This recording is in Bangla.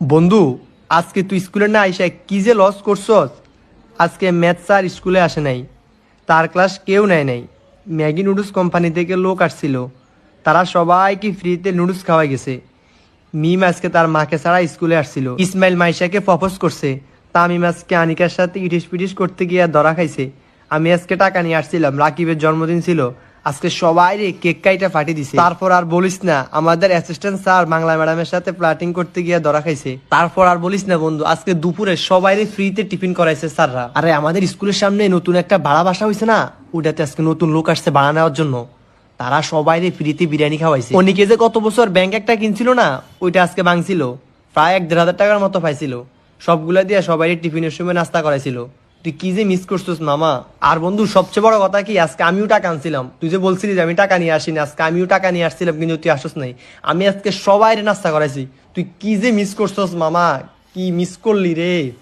বন্ধু, আজকে তুই স্কুলে না আইসা কি যে লস করছস? আজকে ম্যাথ স্যার স্কুলে আসে নাই। তার ক্লাস কেউ নেয় নাই। ম্যাগি নুডলস কোম্পানি থেকে লোক আসছিল। তারা সবাইকে ফ্রিতে নুডলস খাওয়াই গেছে। মিম আজকে তার মাকে ছাড়া স্কুলে আসছিল। ইসমাইল মাইশাকে প্রপোজ করছে। তা তামিম আজকে আনিকার সাথে ইটিস পিটিস করতে গিয়ে ধরা খাইছে। আমি আজকে টাকা নিয়ে আসছিলাম। রাকিবের জন্মদিন ছিল। আজকে সবাই রে কেক কাইটা ফাটি দিছে। তারপর আর বলিস না, আমাদের অ্যাসিস্ট্যান্ট স্যার বাংলা ম্যাডামের সাথে প্লাটিং করতে গিয়ে ধরা খাইছে। তারপর আর বলিস না বন্ধু, আজকে দুপুরে সবাই রে ফ্রিতে টিফিন করাইছে স্যাররা। আরে আমাদের স্কুলের সামনে নতুন একটা ভাড়া বাসা হয়েছে না ওটাতে আজকে নতুন লোক আসছে ভাড়া নেওয়ার জন্য। তারা সবাই রে ফ্রিতে বিরিয়ানি খাওয়াইছে। অনিকে যে কত বছর ব্যাংক একটা কিনছিল না, ওইটা আজকে ভাঙছিল। প্রায় এক দেড় হাজার টাকার মতো পাইছিল। সবগুলা দিয়ে সবাই টিফিনের সময় নাস্তা করাইছিল। তুই কি যে মিস করছিস মামা? আর বন্ধু, সবচেয়ে বড় কথা কি, আজকে আমিও টাকা আনছিলাম। তুই যে বলছিলি যে আমি টাকা নিয়ে আসিনি, আজকে আমিও টাকা নিয়ে আসছিলাম, কিন্তু তুই আসস নাই। আমি আজকে সবাই নাস্তা করাইছি। তুই কি যে মিস করছিস মামা? কি মিস করলি রে?